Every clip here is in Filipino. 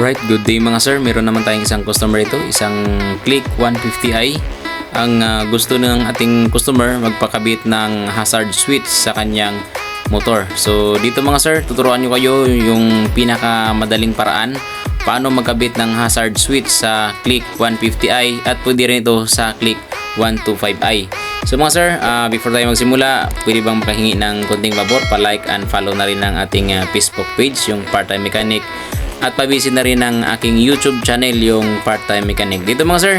Right, good day mga sir. Meron naman tayong isang customer ito, isang Click 150i. Ang ah, gusto ng ating customer magpakabit ng hazard switch sa kanyang motor. So dito mga sir, tuturuan nyo kayo yung pinakamadaling paraan paano magkabit ng hazard switch sa Click 150i at pwede rin ito sa Click 125i. So mga sir, ah, before tayo magsimula, pwede bang makahingi ng konting pabor, pa-like and follow na rin ng ating ah, Facebook page, yung Part-Time Mechanic at pabisin na rin ng aking YouTube channel yung Part-Time Mechanic. Dito mga sir,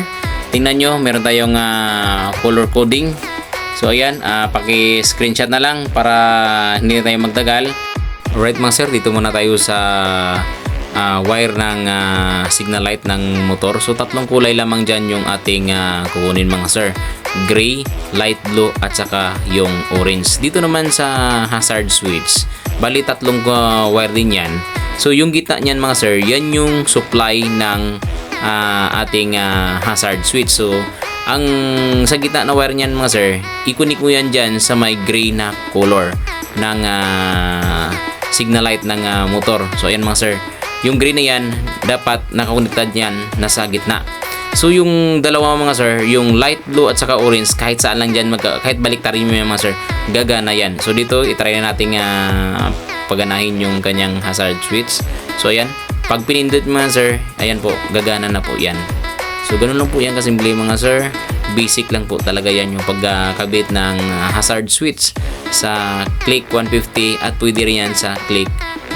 tingnan nyo, meron tayong ah, color coding. So ayan, ah, paki-screenshot na lang para hindi na tayo magtagal. Alright mga sir, dito muna tayo sa ah, wire ng ah, signal light ng motor. So tatlong kulay lamang dyan yung ating ah, kukunin mga sir. Gray, light blue at saka yung orange. Dito naman sa hazard switch, bali tatlong ah, wire din yan. So yung gitna niyan mga sir, yan yung supply ng ah, ating ah, hazard switch. So ang sa gitna na wire niyan mga sir, ikunik mo yan dyan sa may gray na color ng ah, signal light ng ah, motor. So ayan mga sir, yung gray na yan dapat nakakonektad yan nasa gitna. So yung dalawa mga sir, yung light blue at saka orange kahit saan lang dyan magka, kahit baliktarin mo yan mga sir, gagana yan. So dito itry na nating ah, paganahin yung kanyang hazard switch. So ayan, pag pinindot mga sir, ayan po, gagana na po yan. So ganun lang po yan kasimple mga sir. Basic lang po talaga yan yung pagkakabit ng ah, hazard switch sa Click 150 at pwede rin yan sa Click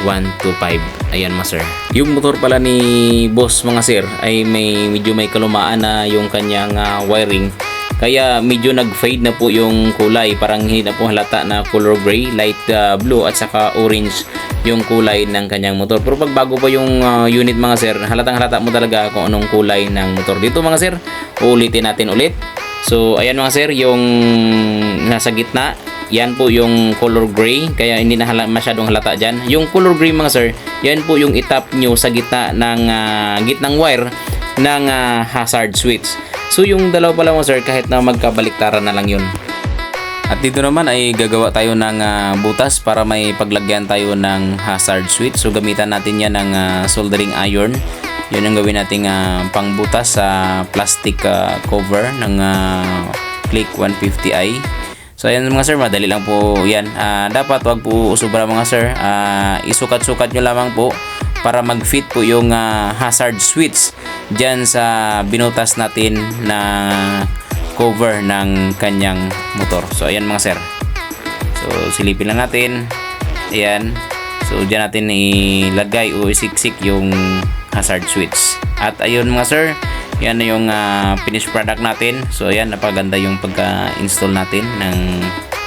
125. Ayan mga sir. Yung motor pala ni boss mga sir ay may medyo may kalumaan na yung kanyang ah, wiring. Kaya medyo nag-fade na po yung kulay. Parang hindi na po halata na color gray, light ah, blue at saka orange yung kulay ng kanyang motor. Pero pag bago pa yung ah, unit mga sir, halatang halata mo talaga kung anong kulay ng motor. Dito mga sir, uulitin natin ulit. So ayan mga sir, yung nasa gitna, yan po yung color gray kaya hindi na masyadong halata dyan. Yung color gray mga sir, yan po yung itap nyo sa gitna ng ah, gitnang wire ng ah, hazard switch. So yung dalawa pala mga sir, kahit na magkabaliktaran na lang yun. At dito naman ay gagawa tayo ng ah, butas para may paglagyan tayo ng hazard switch. So gamitan natin yan ng ah, soldering iron. Yun ang gawin nating ah, pangbutas sa plastic ah, cover ng ah, Click 150i. So ayan mga sir, madali lang po yan. Ah, dapat wag po sobra mga sir. Ah, isukat-sukat nyo lamang po para mag-fit po yung ah, hazard switch dyan sa binutas natin na cover ng kanyang motor. So ayan mga sir. So silipin lang natin. Ayan. So dyan natin ilagay o isiksik yung hazard switch. At ayun mga sir, yan na yung ah, finished product natin. So ayan, napaganda yung pagka-install natin ng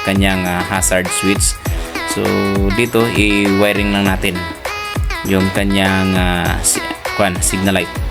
kanyang ah, hazard switch. So dito i-wiring lang natin yung kanyang si- kwan, signal light.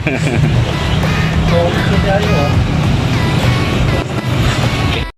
Oh,